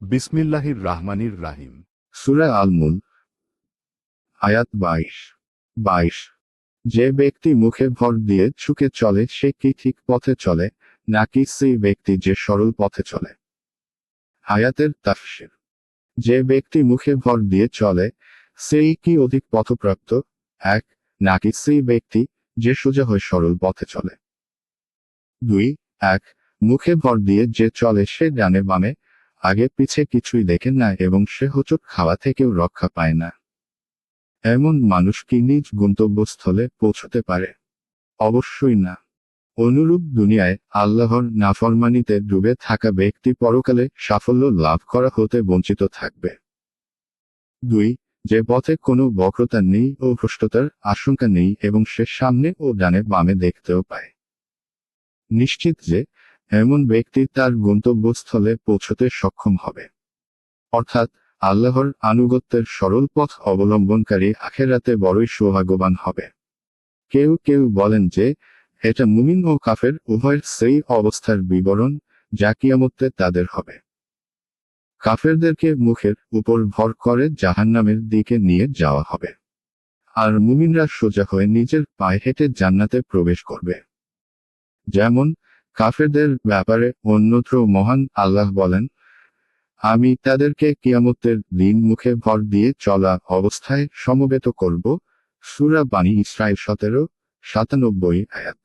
বিসমিল্লাহির রাহমানির রাহিম। সুরা আল মুন আয়াত বাইশ। বাইশ। যে ব্যক্তি মুখে ভর দিয়ে ঝুঁকে চলে, সে কি ঠিক পথে চলে, নাকি সেই ব্যক্তি যে সরল পথে চলে? আয়াতের তাফসির। যে ব্যক্তি মুখে ভর দিয়ে চলে, সেই কি অধিক পথপ্রাপ্ত? এক, নাকি সেই ব্যক্তি যে সোজা হয়ে সরল পথে চলে? দুই, এক, মুখে ভর দিয়ে যে চলে, সে ডানে বামে আগে পিছে কিছুই দেখে না এবং সে হোঁচট খাওয়া থেকেও রক্ষা পায় না। এমন মানুষ কি নিজ গন্তব্যস্থলে পৌঁছতে পারে? অবশ্যই না। অনুরূপ দুনিয়ায় আল্লাহর নাফরমানিতে ডুবে থাকা ব্যক্তি পরকালে সাফল্য লাভ করা হতে বঞ্চিত থাকবে। দুই, যে পথে কোনো বক্রতা নেই ও ভ্রষ্টতার আশঙ্কা নেই এবং সে সামনে ও ডানে বামে দেখতেও পায়। নিশ্চিত যে এমন ব্যক্তি তার গন্তব্যস্থলে পৌঁছতে সক্ষম হবে। অর্থাৎ, আল্লাহর আনুগত্যের সরল পথ অবলম্বনকারী আখেরাতে বড়ই সৌভাগ্যবান হবে। কেউ কেউ বলেন যে, এটা মুমিন ও কাফের উভয়ের সেই অবস্থার বিবরণ যা কিয়ামত্তে তাদের হবে। কাফেরদেরকে মুখের উপর ভর করে জাহান্নামের দিকে নিয়ে যাওয়া হবে। আর মুমিনরা সোজা হয়ে নিজের পায়ে হেঁটে জান্নাতে প্রবেশ করবে। যেমন কাফেরদের ব্যাপারে অন্যত্র মহান আল্লাহ বলেন, আমি তাদেরকে কিয়ামতের দিন মুখে ভর দিয়ে চলা অবস্থায় সমবেত করব। সুরা বাণী ইসরায়েল সতেরো, সাতানব্বই আয়াত।